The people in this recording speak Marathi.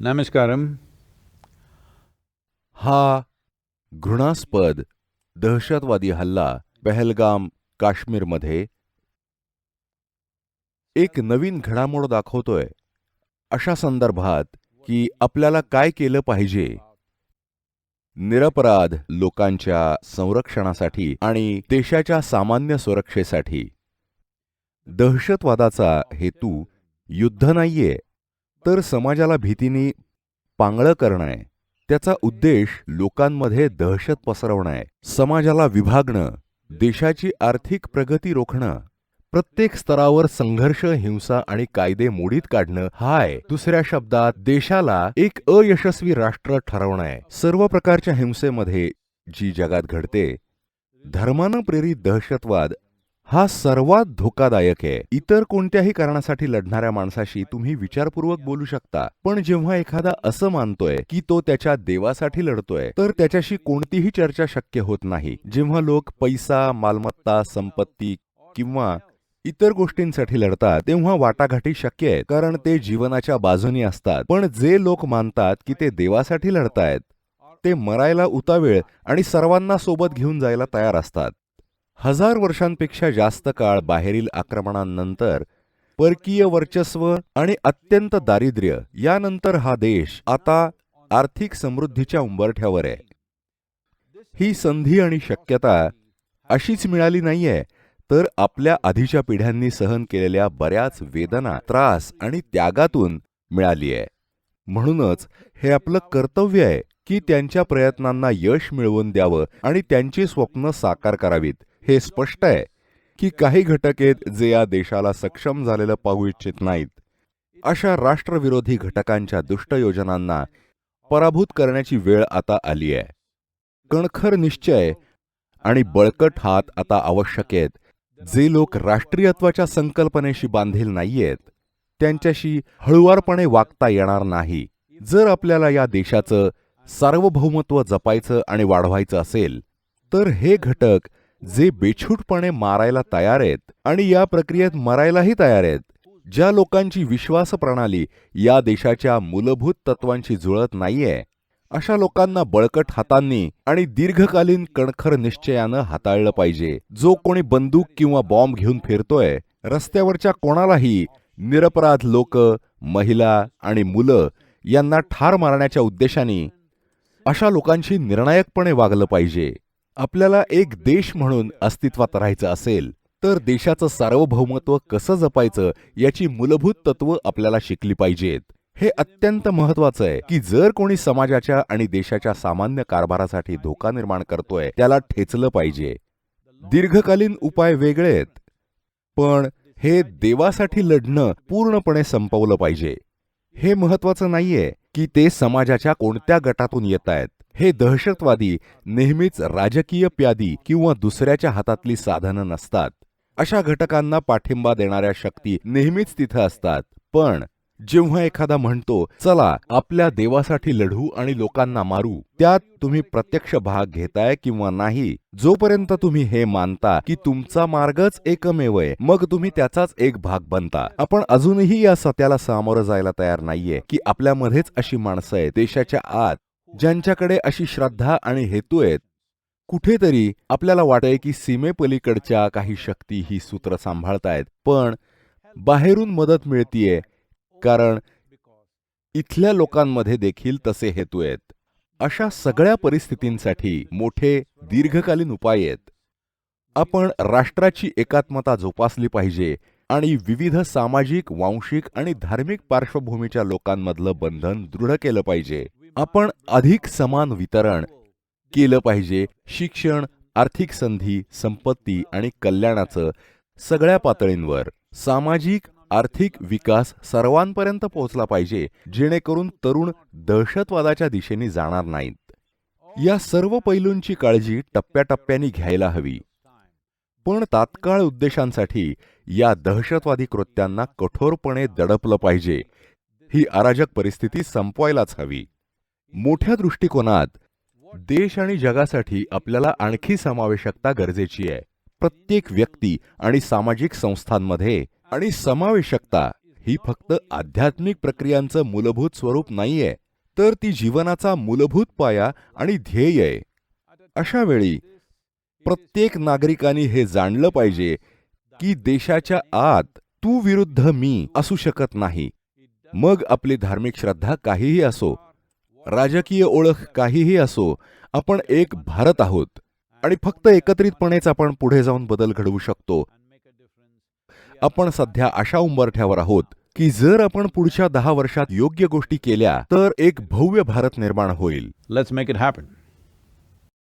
Namaskaram. हा घृणास्पद दहशतवादी हल्ला पहलगाम काश्मीरमध्ये एक नवीन घडामोड दाखवतोय. अशा संदर्भात की आपल्याला काय केलं पाहिजे? निरपराध लोकांच्या संरक्षणासाठी आणि देशाच्या सामान्य सुरक्षेसाठी. दहशतवादाचा हेतू युद्ध नाहीये. तर समाजाला भीतीने पांगळं करणं आहे. त्याचा उद्देश लोकांमध्ये दहशत पसरवणं आहे. समाजाला विभागणं देशाची आर्थिक प्रगती रोखणं प्रत्येक स्तरावर संघर्ष हिंसा आणि कायदे मोडीत काढणं हा आहे. दुसऱ्या शब्दात देशाला एक अयशस्वी राष्ट्र ठरवणं आहे. सर्व प्रकारच्या हिंसेमध्ये जी जगात घडते धर्मानं प्रेरित दहशतवाद हा सर्वात धोकादायक आहे. इतर कोणत्याही कारणासाठी लढणाऱ्या माणसाशी तुम्ही विचारपूर्वक बोलू शकता. पण जेव्हा एखादा असं मानतोय की तो त्याच्या देवासाठी लढतोय तर त्याच्याशी कोणतीही चर्चा शक्य होत नाही. जेव्हा लोक पैसा मालमत्ता संपत्ती किंवा इतर गोष्टींसाठी लढतात तेव्हा वाटाघाटी शक्य आहेत कारण ते जीवनाच्या बाजूनी असतात. पण जे लोक मानतात की ते देवासाठी लढतायत ते मरायला उतावेळ आणि सर्वांना सोबत घेऊन जायला तयार असतात. हजार वर्षांपेक्षा जास्त काळ बाहेरील आक्रमणांनंतर परकीय वर्चस्व आणि अत्यंत दारिद्र्य यानंतर हा देश आता आर्थिक समृद्धीच्या उंबरठ्यावर आहे. ही संधी आणि शक्यता अशीच मिळाली नाहीये तर आपल्या आधीच्या पिढ्यांनी सहन केलेल्या बऱ्याच वेदना त्रास आणि त्यागातून मिळाली आहे. म्हणूनच हे आपलं कर्तव्य आहे की त्यांच्या प्रयत्नांना यश मिळवून द्यावं आणि त्यांची स्वप्न साकार करावीत. हे स्पष्ट आहे की काही घटक आहेत जे या देशाला सक्षम झालेलं पाहू इच्छित नाहीत अशा राष्ट्रविरोधी घटकांच्या दुष्ट योजनांना पराभूत करण्याची वेळ आता आली आहे. कणखर निश्चय आणि बळकट हात आता आवश्यक आहेत. जे लोक राष्ट्रीयत्वाच्या संकल्पनेशी बांधील नाहीयेत त्यांच्याशी हळुवारपणे वागता येणार नाही. जर आपल्याला या देशाचं सार्वभौमत्व जपायचं आणि वाढवायचं असेल तर हे घटक जे बेछूटपणे मारायला तयार आहेत आणि या प्रक्रियेत मरायलाही तयार आहेत ज्या लोकांची विश्वास प्रणाली या देशाच्या मूलभूत तत्वांशी जुळत नाहीये अशा लोकांना बळकट हातांनी आणि दीर्घकालीन कणखर निश्चयानं हाताळलं पाहिजे. जो कोणी बंदूक किंवा बॉम्ब घेऊन फिरतोय रस्त्यावरच्या कोणालाही निरपराध लोक महिला आणि मुलं यांना ठार मारण्याच्या उद्देशाने अशा लोकांशी निर्णायकपणे वागलं पाहिजे. आपल्याला एक देश म्हणून अस्तित्वात राहायचं असेल तर देशाचं सार्वभौमत्व कसं जपायचं याची मूलभूत तत्व आपल्याला शिकली पाहिजेत. हे अत्यंत महत्वाचं आहे की जर कोणी समाजाच्या आणि देशाच्या सामान्य कारभारासाठी धोका निर्माण करतोय त्याला ठेचलं पाहिजे. दीर्घकालीन उपाय वेगळे आहेत पण हे देवासाठी लढणं पूर्णपणे संपवलं पाहिजे. हे महत्वाचं नाहीये की ते समाजाच्या कोणत्या गटातून येत आहेत हे दहशतवादी नेहमीच राजकीय प्यादी किंवा दुसऱ्याच्या हातातली साधनं नसतात. अशा घटकांना पाठिंबा देणाऱ्या शक्ती नेहमीच तिथं असतात. पण जेव्हा एखादा म्हणतो चला आपल्या देवासाठी लढू आणि लोकांना मारू. त्यात तुम्ही प्रत्यक्ष भाग घेताय किंवा नाही जोपर्यंत तुम्ही हे मानता की तुमचा मार्गच एकमेव आहे मग तुम्ही त्याचाच एक भाग बनता. आपण अजूनही या सत्याला सामोरं जायला तयार नाहीये की आपल्यामध्येच अशी माणसं आहे देशाच्या आत ज्यांच्याकडे अशी श्रद्धा आणि हेतू आहेत कुठेतरी आपल्याला वाटतंय की सीमेपलीकडच्या काही शक्ती ही सूत्र सांभाळतायत पण बाहेरून मदत मिळतीये कारण इथल्या लोकांमध्ये देखील तसे हेतू आहेत. अशा सगळ्या परिस्थितींसाठी मोठे दीर्घकालीन उपाय आहेत. आपण राष्ट्राची एकात्मता जोपासली पाहिजे आणि विविध सामाजिक वांशिक आणि धार्मिक पार्श्वभूमीच्या लोकांमधलं बंधन दृढ केलं पाहिजे. आपण अधिक समान वितरण केलं पाहिजे. शिक्षण आर्थिक संधी संपत्ती आणि कल्याणाचं सगळ्या पातळींवर. सामाजिक आर्थिक विकास सर्वांपर्यंत पोहोचला पाहिजे जेणेकरून तरुण दहशतवादाच्या दिशेने जाणार नाहीत. या सर्व पैलूंची काळजी टप्प्याटप्प्याने घ्यायला हवी. पण तात्काळ उद्देशांसाठी या दहशतवादी कृत्यांना कठोरपणे दडपलं पाहिजे. ही अराजक परिस्थिती संपवायलाच हवी. मोठ्या दृष्टिकोनात देश आणि जगासाठी आपल्याला आणखी समावेशकता गरजेची आहे. प्रत्येक व्यक्ती आणि सामाजिक संस्थांमध्ये आणि समावेशकता ही फक्त आध्यात्मिक प्रक्रियांचं मूलभूत स्वरूप नाहीये तर ती जीवनाचा मूलभूत पाया आणि ध्येय आहे. अशा वेळी प्रत्येक नागरिकांनी हे जाणलं पाहिजे की देशाच्या आत तू विरुद्ध मी असू शकत नाही. मग आपली धार्मिक श्रद्धा काहीही असो राजकीय ओळख काहीही असो आपण एक भारत आहोत आणि फक्त एकत्रितपणेच आपण पुढे जाऊन बदल घडवू शकतो. आपण सध्या अशा उंबरठ्यावर आहोत की जर आपण पुढच्या दहा वर्षात योग्य गोष्टी केल्या तर एक भव्य भारत निर्माण होईल. Let's make it happen